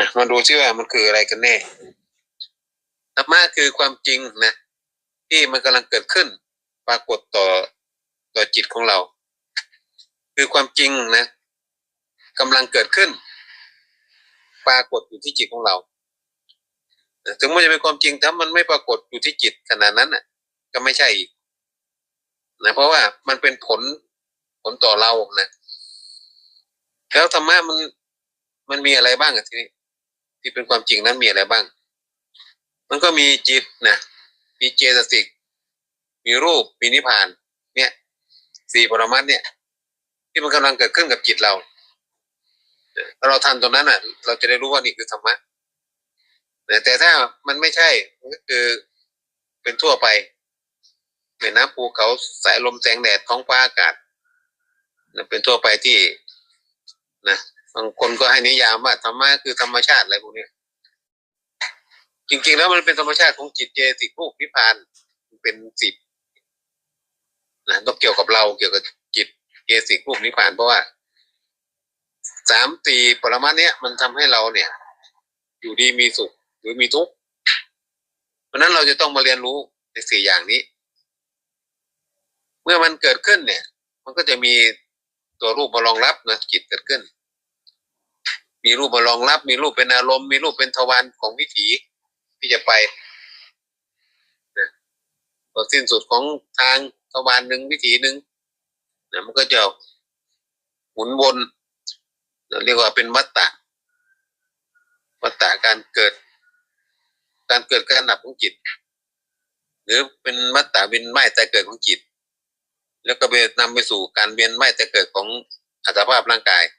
อะมาดูซิว่ามันคืออะไรกันแน่ธรรมะคือความจริงนะที่มันกำลังเกิดขึ้น ปรากฏต่อต่อจิตของเรา คือความจริงนะกำลังเกิดขึ้น ปรากฏอยู่ที่จิตของเราถึงมันจะเป็นความจริงถ้ามันไม่ปรากฏอยู่ที่จิตขนาดนั้นน่ะ ก็ไม่ใช่อีกนะเพราะว่ามันเป็นผลผลต่อเรานะแล้วธรรมะมันมันมีอะไรบ้างอะทีนี้ ที่เป็นความจริงนั้นมีอะไรบ้าง มันก็มีจิตนะมีเจตสิก มีรูปมีนิพพาน เนี่ยสี่ปรมัตถ์เนี่ย ที่มันกำลังเกิดขึ้นกับจิตเราถ้าเราทันตรงนั้นอะ เราจะได้รู้ว่านี่คือธรรมะแต่ถ้ามันไม่ใช่มันก็คือเป็นทั่วไปแม่น้ำภูเขาสายลมแสงแดดท้องฟ้าอากาศเป็นทั่วไปที่นะ บางคนก็ให้นิยามว่าธรรมะคือธรรมชาติอะไรพวกนี้จริงๆแล้วมันเป็นธรรมชาติของจิตเจติภูนิพพานเป็นสิบนะต้องเกี่ยวกับเราเกี่ยวกับจิตเจติภูนิพพานเพราะว่าสามตีปรมาเนี้ยมันทำให้เราเนี่ย อยู่ดีมีสุขหรือมีทุกข์เพราะฉะนั้นเราจะต้องมาเรียนรู้ในสี่อย่างนี้ เมื่อมันเกิดขึ้นเนี่ย มันก็จะมีตัวรูปมารองรับนะจิตเกิดขึ้น มีรูปมารองรับ มีรูปเป็นอารมณ์ มีรูปเป็นทวารของวิถีที่จะไปนะพอสิ้นสุดของทางทวารหนึ่งวิถีหนึ่งนะมันก็จะหมุนวนเรียกว่าเป็นวัตตะวัตตะการเกิด การเกิดการดับของจิต หรือเป็นวัตตะเวียนว่แต่เกิดของจิต แล้วก็ไปนำไปสู่การเวียนว่แต่เกิดของอัตภาพร่างกาย